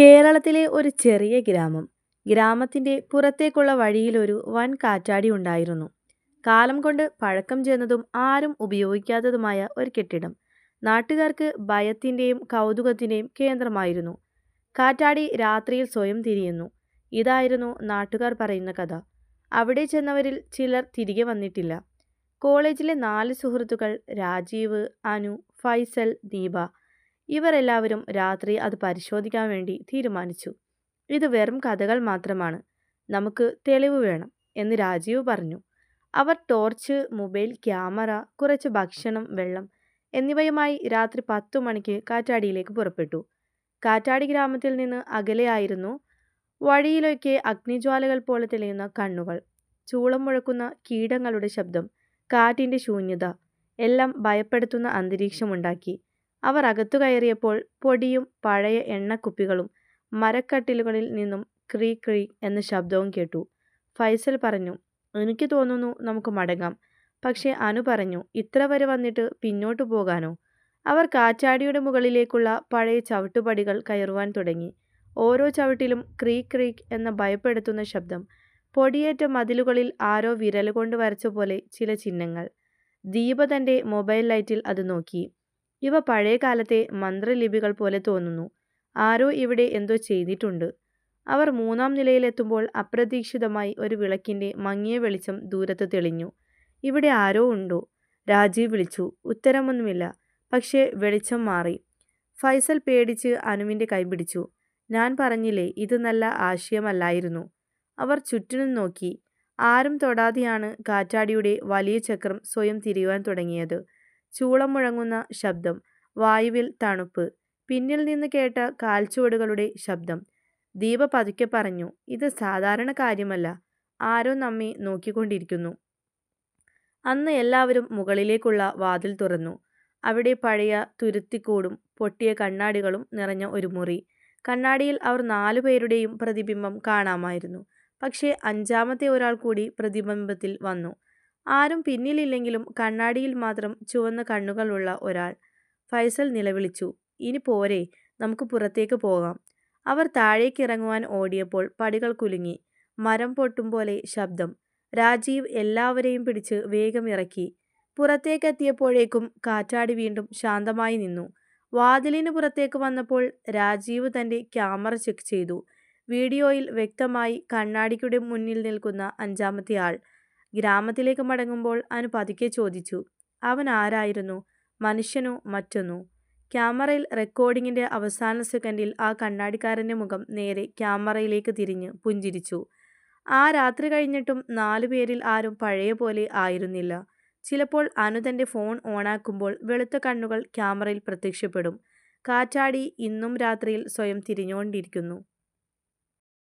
കേരളത്തിലെ ഒരു ചെറിയ ഗ്രാമം. ഗ്രാമത്തിന്റെ പുറത്തേക്കുള്ള വഴിയിലൊരു വൻ കാറ്റാടി ഉണ്ടായിരുന്നു. കാലം കൊണ്ട് പഴക്കം ചെന്നതും ആരും ഉപയോഗിക്കാത്തതുമായ ഒരു കെട്ടിടം. നാട്ടുകാർക്ക് ഭയത്തിന്റെയും കൗതുകത്തിന്റെയും കേന്ദ്രമായിരുന്നു. കാറ്റാടി രാത്രിയിൽ സ്വയം തിരിയുന്നു. ഇതായിരുന്നു നാട്ടുകാർ പറയുന്ന കഥ. അവിടെ ചെന്നവരിൽ ചിലർ തിരികെ വന്നിട്ടില്ല. കോളേജിലെ നാല് സുഹൃത്തുക്കൾ രാജീവ്, അനു, ഫൈസൽ, ദീപ. ഇവർ എല്ലാവരും രാത്രി അത് പരിശോധിക്കാൻ വേണ്ടി തീരുമാനിച്ചു. ഇത് വെറും കഥകൾ മാത്രമാണ്. നമുക്ക് തെളിവ് വേണം എന്ന് രാജീവ് പറഞ്ഞു. അവർ ടോർച്ച്, മൊബൈൽ ക്യാമറ, കുറച്ച് ഭക്ഷണം, വെള്ളം എന്നിവയുമായി രാത്രി പത്തു മണിക്ക് കാറ്റാടിയിലേക്ക് പുറപ്പെട്ടു. കാറ്റാടി ഗ്രാമത്തിൽ നിന്ന് അകലെയായിരുന്നു. വഴിയിലൊക്കെ അഗ്നിജ്വാലകൾ പോലെ തെളിയുന്ന കണ്ണുകൾ. ചൂളം മുഴക്കുന്ന കീടങ്ങളുടെ ശബ്ദം, കാറ്റിന്റെ ശൂന്യത എല്ലാം ഭയപ്പെടുത്തുന്ന അന്തരീക്ഷമുണ്ടാക്കി. അവർ അകത്തു കയറിയപ്പോൾ പൊടിയും പഴയ എണ്ണക്കുപ്പികളും മരക്കട്ടിലുകളിൽ നിന്നും ക്രീ ക്രീ എന്ന ശബ്ദവും കേട്ടു. ഫൈസൽ പറഞ്ഞു, എനിക്ക് തോന്നുന്നു നമുക്ക് മടങ്ങാം. പക്ഷേ അനു പറഞ്ഞു, ഇത്ര വരെ വന്നിട്ട് പിന്നോട്ടു പോകാനോ? അവർ കാറ്റാടിയുടെ മുകളിലേക്കുള്ള പഴയ ചവിട്ടുപടികൾ കയറുവാൻ തുടങ്ങി. ഓരോ ചവിട്ടിലും ക്രീക് ക്രീ എന്ന ഭയപ്പെടുത്തുന്ന ശബ്ദം. പൊടിയേറ്റ മതിലുകളിൽ ആരോ വിരലുകൊണ്ട് വരച്ച പോലെ ചില ചിഹ്നങ്ങൾ. ദീപ തന്റെ മൊബൈൽ ലൈറ്റിൽ അത് നോക്കി. ഇവ പഴയ കാലത്തെ മന്ത്രലിപികൾ പോലെ തോന്നുന്നു. ആരോ ഇവിടെ എന്തോ ചെയ്തിട്ടുണ്ട്. അവർ മൂന്നാം നിലയിലെത്തുമ്പോൾ അപ്രതീക്ഷിതമായി ഒരു വിളക്കിന്റെ മങ്ങിയ വെളിച്ചം ദൂരത്ത് തെളിഞ്ഞു. ഇവിടെ ആരോ ഉണ്ടോ? രാജീവ് വിളിച്ചു. ഉത്തരമൊന്നുമില്ല. പക്ഷേ വെളിച്ചം മാറി. ഫൈസൽ പേടിച്ച് അനുവിന്റെ കൈ പിടിച്ചു. ഞാൻ പറഞ്ഞില്ലേ ഇത് നല്ല ആശയമല്ലായിരുന്നു. അവർ ചുറ്റിനും നോക്കി. ആരും തൊടാതെയാണ് കാറ്റാടിയുടെ വലിയ ചക്രം സ്വയം തിരിയുവാൻ തുടങ്ങിയത്. ചൂളം മുഴങ്ങുന്ന ശബ്ദം. വായുവിൽ തണുപ്പ്. പിന്നിൽ നിന്ന് കേട്ട കാൽച്ചുവടുകളുടെ ശബ്ദം. ദീപ പതുക്കെ പറഞ്ഞു, ഇത് സാധാരണ കാര്യമല്ല. ആരോ നമ്മെ നോക്കിക്കൊണ്ടിരിക്കുന്നു. അന്ന് എല്ലാവരും മുകളിലേക്കുള്ള വാതിൽ തുറന്നു. അവിടെ പഴയ തുരുത്തിക്കൂടും പൊട്ടിയ കണ്ണാടികളും നിറഞ്ഞ ഒരു മുറി. കണ്ണാടിയിൽ അവർ നാലു പേരുടെയും പ്രതിബിംബം കാണാമായിരുന്നു. പക്ഷേ അഞ്ചാമത്തെ ഒരാൾ കൂടി പ്രതിബിംബത്തിൽ വന്നു. ആരും പിന്നിലില്ലെങ്കിലും കണ്ണാടിയിൽ മാത്രം ചുവന്ന കണ്ണുകളുള്ള ഒരാൾ. ഫൈസൽ നിലവിളിച്ചു, ഇനി പോരെ, നമുക്ക് പുറത്തേക്ക് പോകാം. അവർ താഴേക്കിറങ്ങുവാൻ ഓടിയപ്പോൾ പടികൾ കുലുങ്ങി. മരം പൊട്ടും പോലെ ശബ്ദം. രാജീവ് എല്ലാവരെയും പിടിച്ച് വേഗം ഇറക്കി. പുറത്തേക്കെത്തിയപ്പോഴേക്കും കാറ്റാടി വീണ്ടും ശാന്തമായി നിന്നു. വാതിലിന് പുറത്തേക്ക് വന്നപ്പോൾ രാജീവ് തന്റെ ക്യാമറ ചെക്ക് ചെയ്തു. വീഡിയോയിൽ വ്യക്തമായി കണ്ണാടിയുടെ മുന്നിൽ നിൽക്കുന്ന അഞ്ചാമത്തെ ആൾ. ഗ്രാമത്തിലേക്ക് മടങ്ങുമ്പോൾ അനു പതുക്കെ ചോദിച്ചു, അവൻ ആരായിരുന്നു? മനുഷ്യനോ മറ്റൊന്നോ? ക്യാമറയിൽ റെക്കോർഡിങ്ങിന്റെ അവസാന സെക്കൻഡിൽ ആ കണ്ണാടിക്കാരന്റെ മുഖം നേരെ ക്യാമറയിലേക്ക് തിരിഞ്ഞ് പുഞ്ചിരിച്ചു. ആ രാത്രി കഴിഞ്ഞിട്ടും നാലു പേരിൽ ആരും പഴയ പോലെ ആയിരുന്നില്ല. ചിലപ്പോൾ അനു തന്റെ ഫോൺ ഓണാക്കുമ്പോൾ വെളുത്ത കണ്ണുകൾ ക്യാമറയിൽ പ്രത്യക്ഷപ്പെടും. കാറ്റാടി ഇന്നും രാത്രിയിൽ സ്വയം തിരിഞ്ഞുകൊണ്ടിരിക്കുന്നു.